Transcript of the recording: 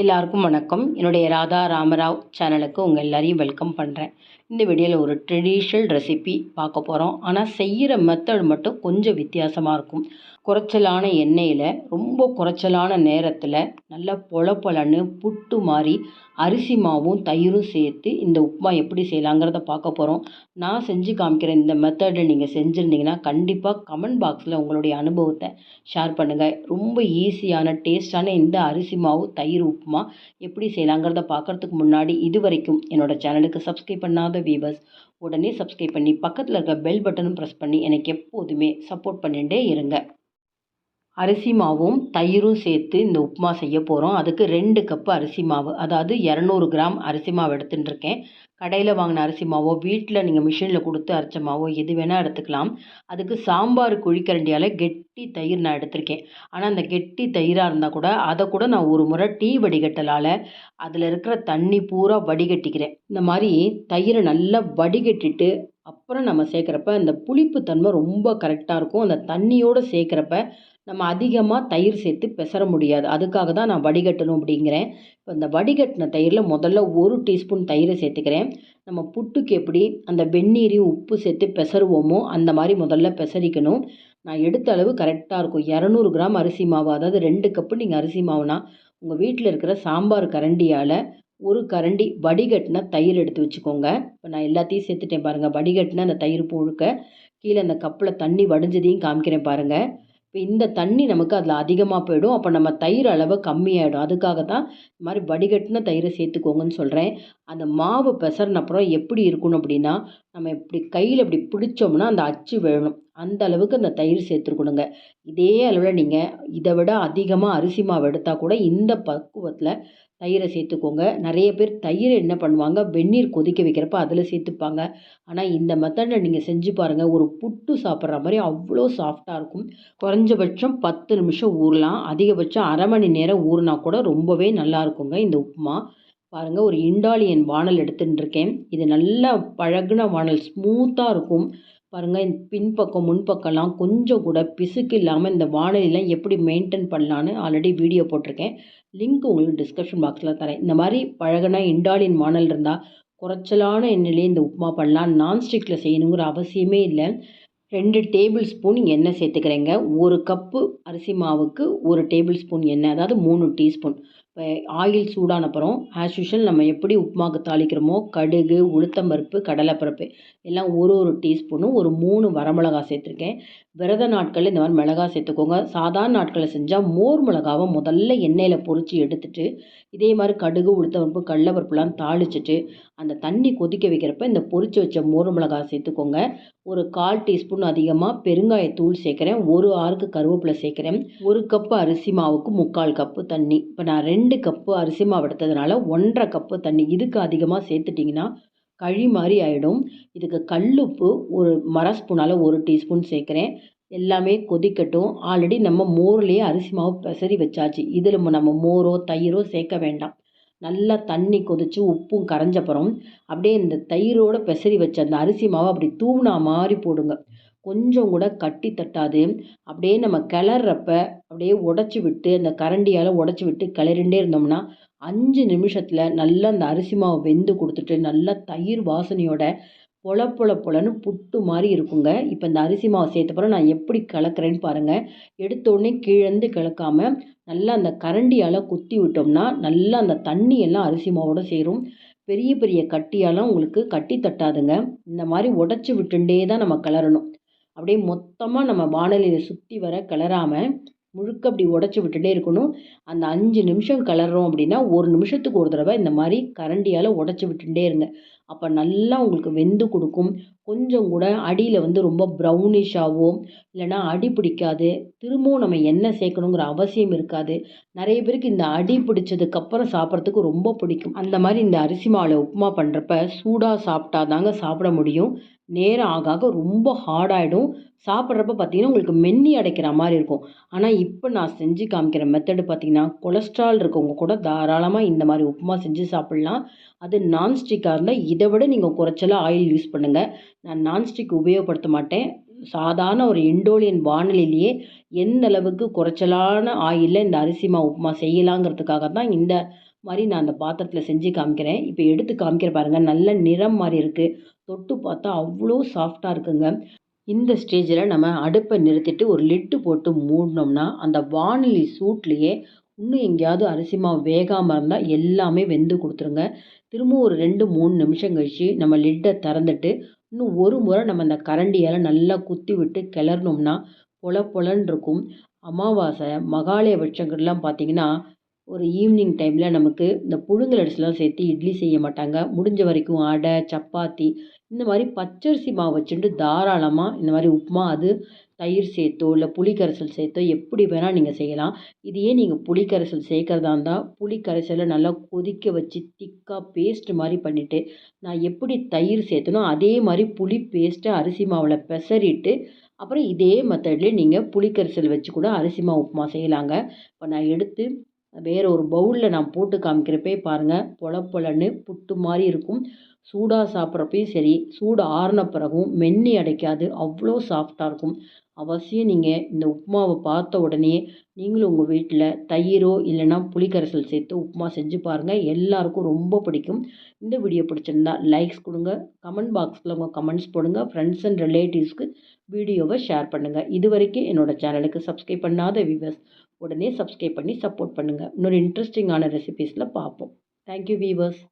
எல்லாருக்கும் வணக்கம். என்னுடைய ராதா ராமராவ் சேனலுக்கு உங்கள் எல்லாரையும் வெல்கம் பண்ணுறேன் இந்த வீடியோவில் ஒரு ட்ரெடிஷ்னல் ரெசிபி பார்க்க போகிறோம் ஆனால் செய்கிற மெத்தட் மட்டும் கொஞ்சம் வித்தியாசமாக இருக்கும். குறைச்சலான எண்ணெயில் ரொம்ப குறைச்சலான நேரத்தில் நல்லா பொல பொலன்னு புட்டு மாதிரி அரிசி மாவும் தயிரும் சேர்த்து இந்த உப்புமா எப்படி செய்யலாங்கிறத பார்க்க போகிறோம் நான் செஞ்சு காமிக்கிற இந்த மெத்தடை நீங்கள் செஞ்சுருந்தீங்கன்னா கண்டிப்பாக கமெண்ட் பாக்ஸில் உங்களுடைய அனுபவத்தை ஷேர் பண்ணுங்கள் ரொம்ப ஈஸியான டேஸ்டான இந்த அரிசி மாவு தயிர் உப்புமா எப்படி செய்யலாங்கிறத பார்க்குறதுக்கு முன்னாடி இது வரைக்கும் என்னோடய சேனலுக்கு சப்ஸ்கிரைப் பண்ணாத வீவர்ஸ் உடனே சப்ஸ்கிரைப் பண்ணி பக்கத்தில் இருக்க பெல் பட்டனும் ப்ரெஸ் பண்ணி எனக்கு எப்போதுமே சப்போர்ட் பண்ணிகிட்டே இருங்க. அரிசி மாவும் தயிரும் சேர்த்து இந்த உப்புமா செய்ய போகிறோம் அதுக்கு ரெண்டு கப்பு அரிசி மாவு அதாவது இரநூறு கிராம் அரிசி மாவு எடுத்துட்டுருக்கேன். கடையில் வாங்கின அரிசி மாவோ வீட்டில் நீங்கள் மிஷினில் கொடுத்து அரைச்ச மாவோ எது வேணால் எடுத்துக்கலாம். அதுக்கு சாம்பார் குழிக்கரண்டியால் கெட்டி தயிர் நான் எடுத்திருக்கேன். ஆனால் அந்த கெட்டி தயிராக இருந்தால் கூட அதை கூட நான் ஒரு முறை டீ வடிகட்டலால் அதில் இருக்கிற தண்ணி பூரா வடிகட்டிக்கிறேன். இந்த மாதிரி தயிரை நல்லா வடிகட்டிட்டு அப்புறம் நம்ம சேர்க்குறப்ப அந்த புளிப்பு தன்மை ரொம்ப கரெக்டாக இருக்கும். அந்த தண்ணியோடு சேர்க்குறப்ப நம்ம அதிகமாக தயிர் சேர்த்து பெசர முடியாது. அதுக்காக தான் நான் வடிகட்டணும் அப்படிங்கிறேன். இப்போ இந்த வடிகட்டின தயிரில் முதல்ல ஒரு டீஸ்பூன் தயிரை சேர்த்துக்கிறேன். நம்ம புட்டுக்கு எப்படி அந்த வெந்நீரையும் உப்பு சேர்த்து பெசருவோமோ அந்த மாதிரி முதல்ல பெசரிக்கணும். நான் எடுத்த அளவு கரெக்டாக இருக்கும். இரநூறு கிராம் அரிசி மாவு அதாவது ரெண்டு கப்பு நீங்கள் அரிசி மாவுனா உங்கள் வீட்டில் இருக்கிற சாம்பார் கரண்டியால் ஒரு கரண்டி வடிகட்டின தயிர் எடுத்து வச்சுக்கோங்க. இப்போ நான் எல்லாத்தையும் சேர்த்துட்டேன் பாருங்கள் வடிகட்டின அந்த தயிர் புழுக்க கீழே அந்த கப்பில் தண்ணி வடிஞ்சதையும் காமிக்கிறேன் பாருங்கள் இப்போ இந்த தண்ணி நமக்கு அதில் அதிகமாக போயிடும். அப்போ நம்ம தயிர் அளவு கம்மியாயிடும். அதுக்காக தான் இந்த மாதிரி வடிகட்டின தயிரை சேர்த்துக்கோங்கன்னு சொல்கிறேன் அந்த மாவு பெசறின அப்புறம் எப்படி இருக்கணும் அப்படின்னா நம்ம இப்படி கையில் இப்படி பிடிச்சோம்னா அந்த அச்சு வேணும் அந்த அளவுக்கு அந்த தயிர் சேர்த்துருக்கணுங்க. இதே அளவில் நீங்கள் இதை விட அதிகமாக அரிசி மாவு எடுத்தால் கூட இந்த பக்குவத்தில் தயிரை சேர்த்துக்கோங்க. நிறைய பேர் தயிரை என்ன பண்ணுவாங்க? வெந்நீர் கொதிக்க வைக்கிறப்ப அதில் சேர்த்துப்பாங்க. ஆனால் இந்த மெத்தடில் நீங்கள் செஞ்சு பாருங்கள் ஒரு புட்டு சாப்பிட்ற மாதிரி அவ்வளோ சாஃப்டாக இருக்கும். குறைஞ்சபட்சம் பத்து நிமிஷம் ஊறலாம். அதிகபட்சம் அரை மணி நேரம் ஊறினா கூட ரொம்பவே நல்லா இருக்குங்க இந்த உப்புமா. பாருங்கள் ஒரு இண்டாலியன் வானல் எடுத்துகிட்டு இருக்கேன் இது நல்லா பழகுன வானல் ஸ்மூத்தாக இருக்கும். பாருங்கள் பின்பக்கம் முன்பக்கம்லாம் கொஞ்சம் கூட பிசுக்கு இல்லாமல் இந்த வானொலிலாம் எப்படி மெயின்டைன் பண்ணலான்னு ஆல்ரெடி வீடியோ போட்டிருக்கேன். லிங்க் உங்களுக்கு டிஸ்கிரிப்ஷன் பாக்ஸில் தரேன். இந்த மாதிரி பழகின இண்டாலின் வானல் இருந்தால் குறைச்சலான எண்ணெயிலே இந்த உப்புமா பண்ணலாம். நான்ஸ்டிக்கில் செய்யணுங்கிற அவசியமே இல்லை. ரெண்டு டேபிள் ஸ்பூன் எண்ணெய் சேர்த்துக்கிறேங்க. ஒரு கப்பு அரிசி மாவுக்கு ஒரு டேபிள் ஸ்பூன் எண்ணெய் அதாவது மூணு டீஸ்பூன் இப்போ ஆயில் சூடான அப்புறம் ஆஸ் யூஷுவல் நம்ம எப்படி உப்புமாவுக்கு தாளிக்கிறோமோ கடுகு உளுத்தம்பருப்பு கடலைப்பருப்பு எல்லாம் ஒரு ஒரு டீஸ்பூனும் ஒரு மூணு வரமிளகா சேர்த்துருக்கேன். விரத நாட்களில் இந்த மாதிரி மிளகா சேர்த்துக்கோங்க. சாதாரண நாட்களில் செஞ்சால் மோர் மிளகாவை முதல்ல எண்ணெயில் பொறிச்சு எடுத்துட்டு இதே மாதிரி கடுகு உளுத்தம்பருப்பு கடலைப்பருப்புலாம் தாளிச்சிட்டு அந்த தண்ணி கொதிக்க வைக்கிறப்ப இந்த பொறிச்சு வச்ச மோர் மிளகா சேர்த்துக்கோங்க. ஒரு கால் டீஸ்பூன் அதிகமாக பெருங்காயத்தூள் சேர்க்குறேன். ஒரு ஆறுக்கு கருவேப்பிலை சேர்க்குறேன். ஒரு கப்பு அரிசி மாவுக்கு முக்கால் கப்பு தண்ணி. இப்போ நான் ரெண்டு ரெண்டு கப்பு அரிசி மாவு எடுத்ததுனால ஒன்றரை கப்பு தண்ணி இதுக்கு அதிகமாக சேர்த்துட்டிங்கன்னா களி மாதிரி ஆகிடும் இதுக்கு கல்லுப்பு ஒரு மர ஸ்பூனால் ஒரு டீஸ்பூன் சேர்க்குறேன். எல்லாமே கொதிக்கட்டும். ஆல்ரெடி நம்ம மோர்லேயே அரிசி மாவு பெசரி வச்சாச்சு. இதில் நம்ம மோரோ தயிரோ சேர்க்க வேண்டாம். நல்லா தண்ணி கொதித்து உப்பும் கரைஞ்சப்புறம் அப்படியே இந்த தயிரோடு பெசரி வச்ச அந்த அரிசி மாவை அப்படி தூவுனா மாதிரி போடுங்க. கொஞ்சம் கூட கட்டி தட்டாது. அப்படியே நம்ம கிளறப்ப அப்படியே உடச்சி விட்டு அந்த கரண்டியால் உடச்சி விட்டு கிளறிண்டே இருந்தோம்னா அஞ்சு நிமிஷத்தில் நல்லா அந்த அரிசி மாவு வெந்து கொடுத்துட்டு நல்லா தயிர் வாசனையோட பொல பொல பொலன்னு புட்டு மாதிரி இருக்குங்க. இப்போ இந்த அரிசி மாவு சேர்த்தப்பறம் நான் எப்படி கலக்கிறேன்னு பாருங்கள் எடுத்தோடனே கீழேருந்து கிளக்காமல் நல்லா அந்த கரண்டியால் குத்தி விட்டோம்னா நல்லா அந்த தண்ணி எல்லாம் அரிசி மாவோட சேரும். பெரிய பெரிய கட்டியாலாம் உங்களுக்கு கட்டி தட்டாதுங்க. இந்த மாதிரி உடச்சி விட்டுண்டே தான் நம்ம கிளறணும். அப்படியே மொத்தமாக நம்ம வானலியில் சுற்றி வர கிளறாமல் முழுக்க அப்படி உடச்சி விட்டுட்டே இருக்கணும். அந்த அஞ்சு நிமிஷம் கிளறோம் அப்படின்னா ஒரு நிமிஷத்துக்கு ஒரு தடவை இந்த மாதிரி கரண்டியால் உடச்சி விட்டுட்டே இருங்க. அப்போ நல்லா உங்களுக்கு வெந்து கொடுக்கும். கொஞ்சம் கூட அடியில் வந்து ரொம்ப ப்ரௌனிஷாகவோ இல்லைனா அடி பிடிக்காது. திரும்பவும் நம்ம எண்ணெய் சேர்க்கணுங்கிற அவசியம் இருக்காது. நிறைய பேருக்கு இந்த அடி பிடிச்சதுக்கப்புறம் சாப்பிட்றதுக்கு ரொம்ப பிடிக்கும். அந்த மாதிரி இந்த அரிசி மாவில் உப்புமா பண்ணுறப்ப சூடாக சாப்பிட்டா தாங்க சாப்பிட முடியும். நேரம் ஆக ஆக ரொம்ப ஹார்டாகிடும் சாப்பிட்றப்ப பார்த்தீங்கன்னா உங்களுக்கு மென்னி அடைக்கிற மாதிரி இருக்கும். ஆனால் இப்போ நான் செஞ்சு காமிக்கிற மெத்தடு பார்த்தீங்கன்னா கொலஸ்ட்ரால் இருக்கவங்க கூட தாராளமாக இந்த மாதிரி உப்புமா செஞ்சு சாப்பிட்லாம். அது நான்ஸ்டிக்காக இருந்தால் இதை விட நீங்கள் குறைச்சலாக ஆயில் யூஸ் பண்ணுங்கள் நான் நான்ஸ்டிக் உபயோகப்படுத்த மாட்டேன். சாதாரண ஒரு இண்டோலியன் வானிலையிலேயே எந்த அளவுக்கு குறைச்சலான ஆயிலில் இந்த அரிசி மாவு உப்புமா செய்யலாங்கிறதுக்காக தான் இந்த மாதிரி நான் அந்த பாத்திரத்தில் செஞ்சு காமிக்கிறேன். இப்போ எடுத்து காமிக்கிற பாருங்கள் நல்ல நிறம் மாதிரி இருக்குது தொட்டு பார்த்தா அவ்வளோ சாஃப்டாக இருக்குங்க. இந்த ஸ்டேஜில் நம்ம அடுப்பை நிறுத்திட்டு ஒரு லிட்டு போட்டு மூடினோம்னா அந்த வானிலை சூட்லேயே இன்னும் எங்கேயாவது அரிசி மாவு வேகாமல் இருந்தால் எல்லாமே வெந்து கொடுத்துருங்க. திரும்பவும் ஒரு ரெண்டு மூணு நிமிஷம் கழித்து நம்ம லிட்டை திறந்துட்டு இன்னும் ஒரு முறை நம்ம அந்த கரண்டியால் நல்லா குத்தி விட்டு கிளறினோம்னா பொல பொலன்னு இருக்கும். அமாவாசை மகாலயபட்சங்கள்லாம் பார்த்திங்கன்னா ஒரு ஈவினிங் டைமில் நமக்கு இந்த புழுங்கல் அரிசிலாம் சேர்த்து இட்லி செய்ய மாட்டாங்க. முடிஞ்ச வரைக்கும் அடை சப்பாத்தி இந்த மாதிரி பச்சரிசி மாவு வச்சுட்டு தாராளமாக இந்த மாதிரி உப்புமா அது தயிர் சேர்த்தோ இல்லை புளிக்கரைசல் சேர்த்தோ எப்படி வேணால் நீங்கள் செய்யலாம். இதையே நீங்கள் புளிக்கரைசல் சேர்க்குறதா இருந்தால் புளிக்கரைசலை நல்லா கொதிக்க வச்சு திக்காக பேஸ்ட் மாதிரி பண்ணிவிட்டு நான் எப்படி தயிர் சேர்த்தனோ அதே மாதிரி புளி பேஸ்ட்டை அரிசி மாவில் பெசரிட்டு அப்புறம் இதே மெத்தட்லேயே நீங்கள் புளிக்கரிசல் வச்சு கூட அரிசி மாவு உப்புமா செய்யலாங்க. இப்போ நான் எடுத்து வேறு ஒரு பவுலில் நான் போட்டு காமிக்கிறப்பே பாருங்கள் பொல பொலன்னு புட்டு மாதிரி இருக்கும். சூடாக சாப்பிட்றப்பையும் சரி சூடு ஆறின பிறகும் மென்னி அடைக்காது அவ்வளோ சாஃப்டாக இருக்கும். அவசியம் நீங்கள் இந்த உப்புமாவை பார்த்த உடனே நீங்களும் உங்கள் வீட்டில் தயிரோ இல்லைன்னா புளிக்கரைசல் சேர்த்து உப்புமா செஞ்சு பாருங்கள் எல்லாருக்கும் ரொம்ப பிடிக்கும். இந்த வீடியோ பிடிச்சிருந்தா லைக்ஸ் கொடுங்க. கமெண்ட் பாக்ஸில் உங்கள் கமெண்ட்ஸ் போடுங்க. ஃப்ரெண்ட்ஸ் அண்ட் ரிலேட்டிவ்ஸ்க்கு வீடியோவை ஷேர் பண்ணுங்கள் இது வரைக்கும் என்னோடய சேனலுக்கு சப்ஸ்கிரைப் பண்ணாத வியூவர்ஸ் உடனே சப்ஸ்கிரைப் பண்ணி சப்போர்ட் பண்ணுங்கள் இன்னொரு இன்ட்ரெஸ்டிங்கான ரெசிபீஸில் பார்ப்போம். Thank you viewers